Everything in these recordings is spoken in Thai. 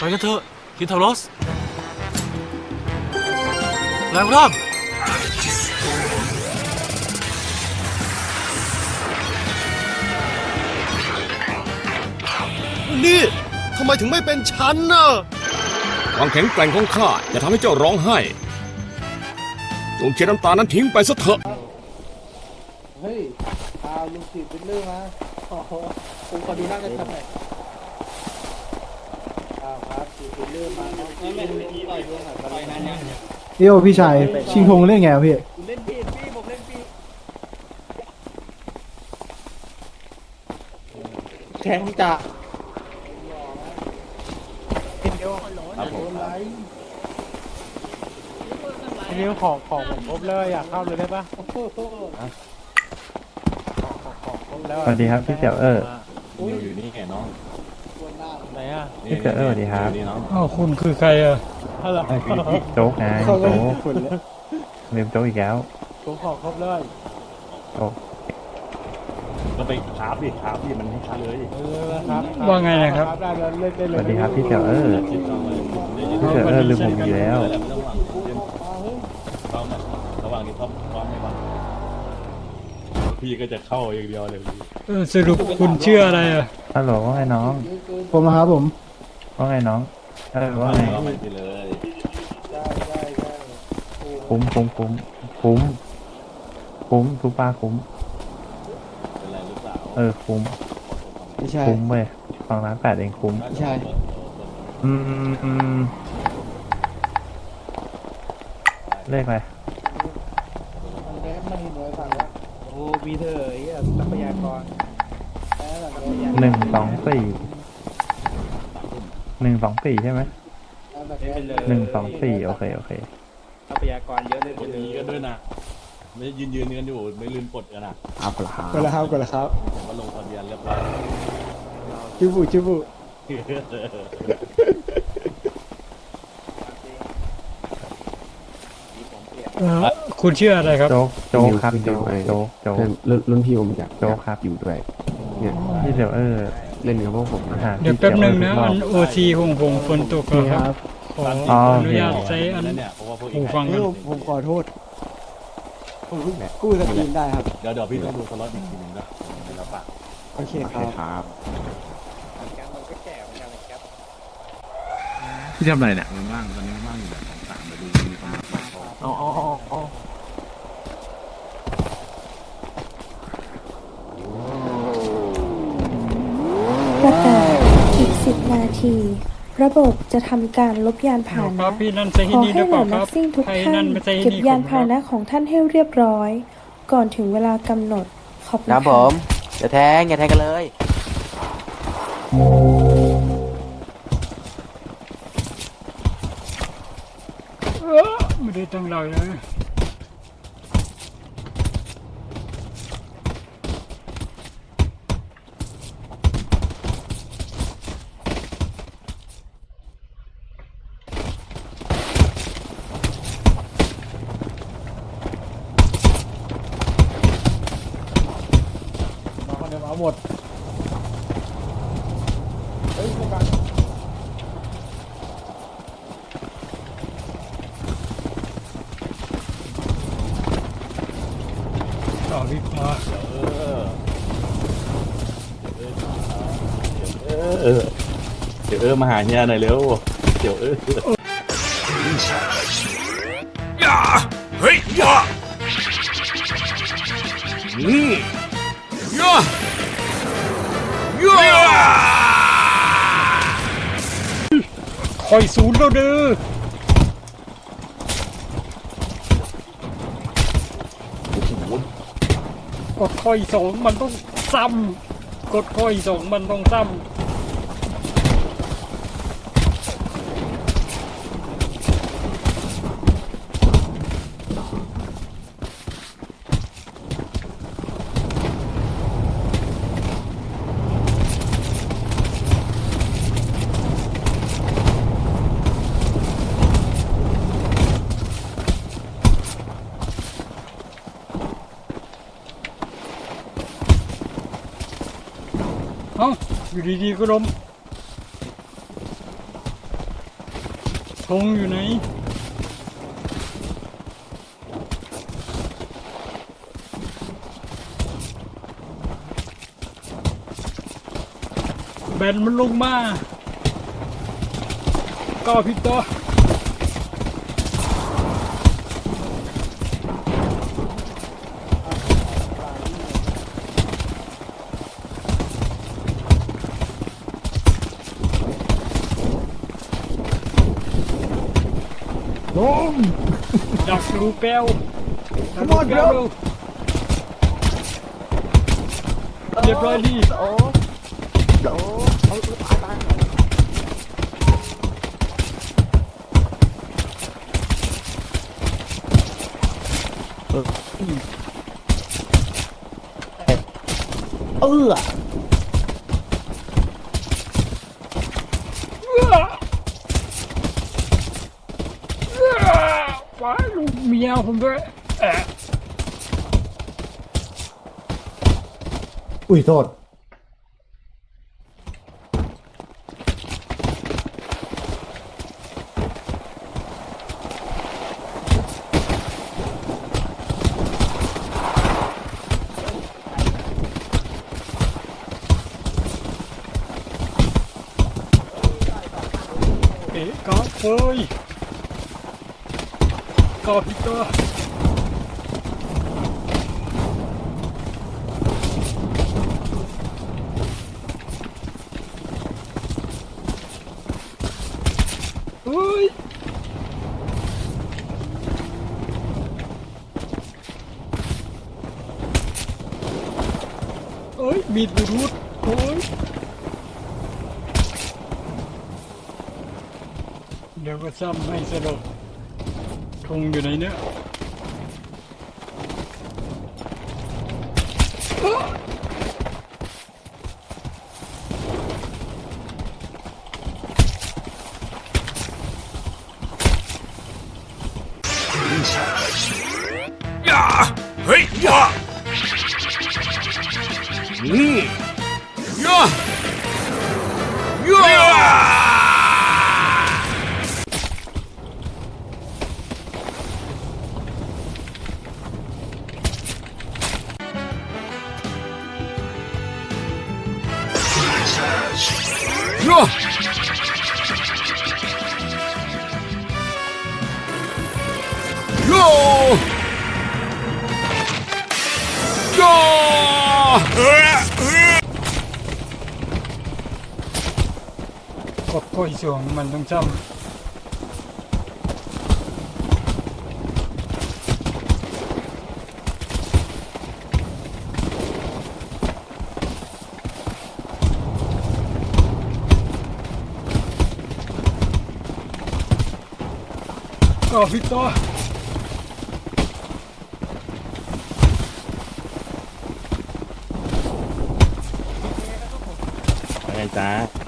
ไปกันเถอะคินทารอสแรงร่างนี่ทำไมถึงไม่เป็นฉันน่ะความแข็งแกร่งของข้าจะทำให้เจ้าร้องไห้จงเช็ดน้ำตานั้นทิ้งไปซะเถอะ เฮ้ยพาลุงสิเป็นเรื่องมาโอ้โหผมขอดูหน้ากันชัดหน่อยอ้าวครับสิเป็นเรื่องมา เนาะไม่ไม่ไม่ต่อยด้วยครับต่อยนั่นเนี่ยเอ้วพี่ชายชิงธงเล่นไงวะพี่คุณเล่นผิดพี่ผมเล่นผิดแทงจ่าเป็นเดียวครับผมไรพี่นิ้วของของผมครบเลยอยากเข้าเลยได้ปะโอ้โหสวัสดีครับพี่เสี่ยวเอออยู่อยู่นี่ไงน้องตัว หน้าไหนอะนี่เออดีครับนี่น้องอ้าวคุณคือใครอะฮัลโหลโจ๊กไงเขาก็โจ๊กคุณเลยลืมโจ๊กอีกแล้วผมของครบเลยโจ๊กก็ไปคราฟดิคราฟดิมันให้คราฟเลยเออครับว่าไงนะครับได้เลยเล่นได้สเลยวัสดีครับพี่เสี่ยวเออคิดต้องเลยพี่เสี่ยวเออลืมผมอีกแล้ว ไม่ต้องหวังต้องแบบระหว่างนี้ต้องต้องไม่หวัง พี่ก็จะเข้าอย่างเดียวเลยสรุปคุณเชื่ออะไรอะฮัลโหลว่าไงน้องผมนะครับผม ว่าไงน้องเออว่าไงก็ไปไปเลยได้ได้ได้คุ้มคุ้มคุ้มคุ้มคุ้มทุกปลาคุ้ม เป็นไรหรือเปล่าเออคุ้มไม่ใช่ คุ้มเว้ยสองล้านแปดเองคุ้ม ใช่ อืมอืมอืมเลขอะไร มันแค่มันมีหน่วยสั่ง แล้วโอ้มีเธอไอ้เหี้ยทรัพยากรแค่หลังเราอยากหนึ่งสองสี่หนึ่งสองสี่ใช่ไหมเอาแบบนี้เลยหนึ่งสองสี่โอเคโอเคทรัพยากรเยอะเลยกดอย่างนี้กันด้วยนะไม่ยืนยืนกันอยู่ไม่ลืมกดกันนะกดแล้วครับกดแล้วครับผมก็ลงทะเบียนเรียบร้อยจิบุจิบุ คุณเชื่ออะไรครับ โจ๊กโจ๊กครับโจ๊กโจ๊กโจ๊กรุ่นรุ่นพี่ผมอยากโจ๊กครับอยู่ด้วยเนี่ยพี่เสี่ยวเออเล่นกับพวกผมนะหาเดี๋ยวพี่แป๊บหนึ่งนะเสี่ยวอัเออนทุกรโออบทีของผมฝนตกอะครับขออ๋ออโอเคนุญาตใช้อันเนี่ยเพราะว่าพวกหูฟังเฮ้ยผมผมขอโทษกู้สตรีมได้ครับ เดี๋ยวเดี๋ยวพี่ต้องดูสล็อตอีกทีหนึงนะไม่รับปากโอเคโอคเครับครับพี่ทำอะไรเนี่ยมันว่างตอนนี้มันว่างอยู่แบบสองสามไปดูมีคนมาเปิดห้องอ๋ออ๋ออ๋อ ประกาศอีก10นาที ระบบจะทำการลบยานพาหคนะรับพี่นั่นใช้ขที่อนี่หให้รือเหเปล่าล่าคนัรักบซิ่งทุกใครท่านั่นนไม่ใช่ที่เก็บนี่ยานผมพาหนะของท่านให้เรียบร้อย ก่อนถึงเวลากำหนดขอบคุณครับผค่ะมอย่าแทงอย่าแทงกันเลยเออไม่ได้ตั้งเราเลย เดี๋ยวเอาหมดต่อพี่พาเออ เดี๋ยวเออมาหาเฮียหน่อยเร็ว เดี๋ยวเอออย่าเฮ้ยอย่าอืมอย่าอย่า คอยศูนย์แล้วเด้อกดคอยสองมันต้องซ้ำกดคอยสองมันต้องซ้ำ เอยู่ดีๆก็ล้มธงอยู่ไหนแบนมันลงมาก็ผิดตัว ลงดักลูกแก้วดักลูกแก้วเร็วเรียบร้อยดีว้า ลูกเมียผมด้วยแอะอุ้ยโทษ เอ๊ะกาเฟย กาพิกาเฮ้ยเอ้ยมีดบลูทูธ โกดก้อยสวงมันต้องจำก็พิกตัว ไ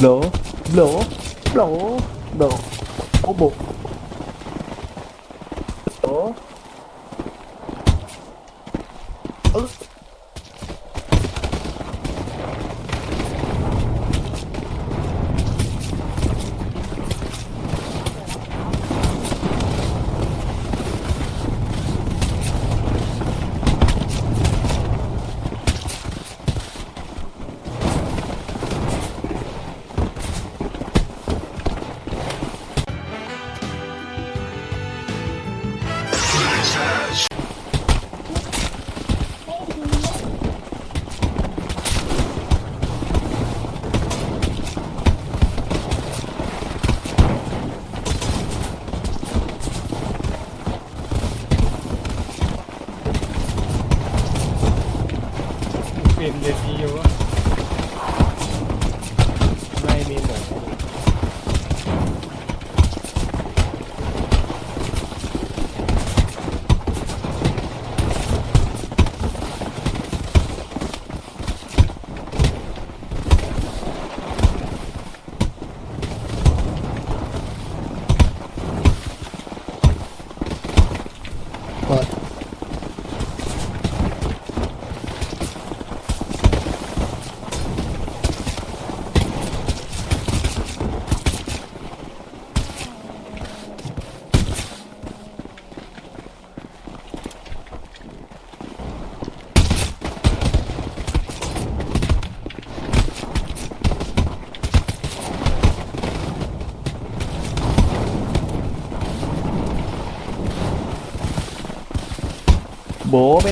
โบลโบล โบไป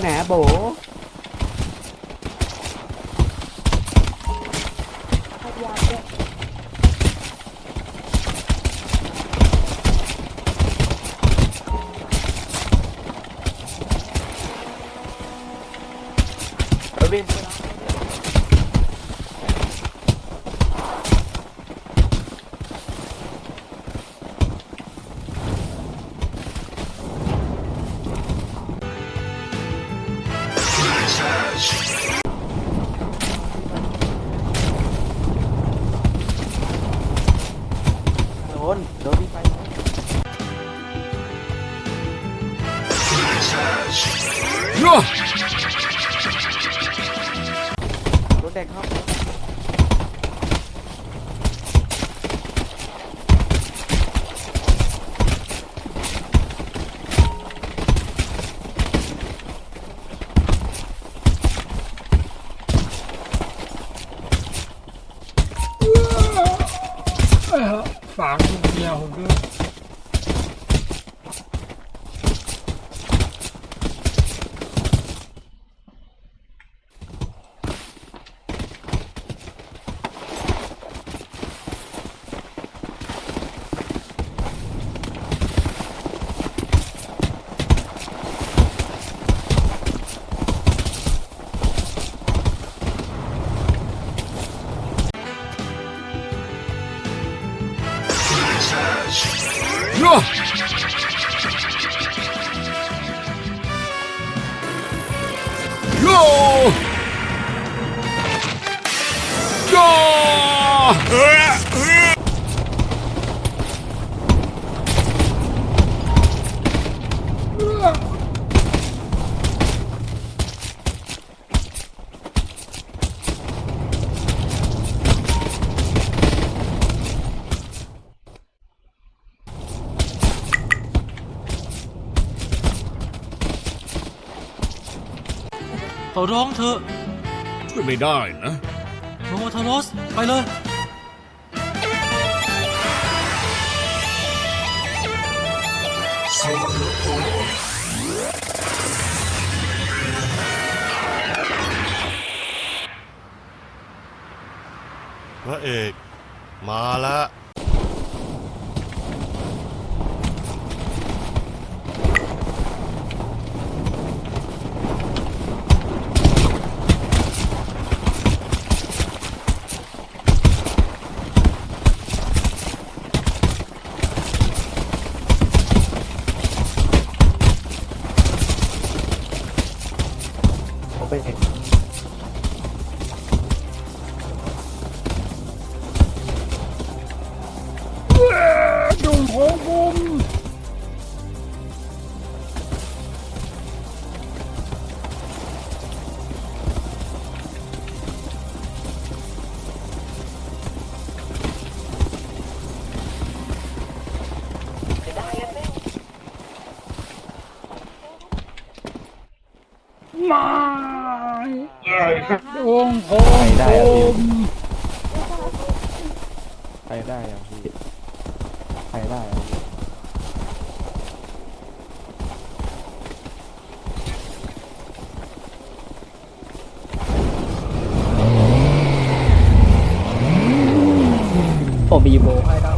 ไลู กเอร้องเถอะช่วยไม่ได้นะโมโมทารอสไปเลย พระเอก มาแล้ว มาดวงของไปได้อะพี่มไปได้อะพี่ไปได้อะพี่ผมบีโบให้ตั้งหลายตัว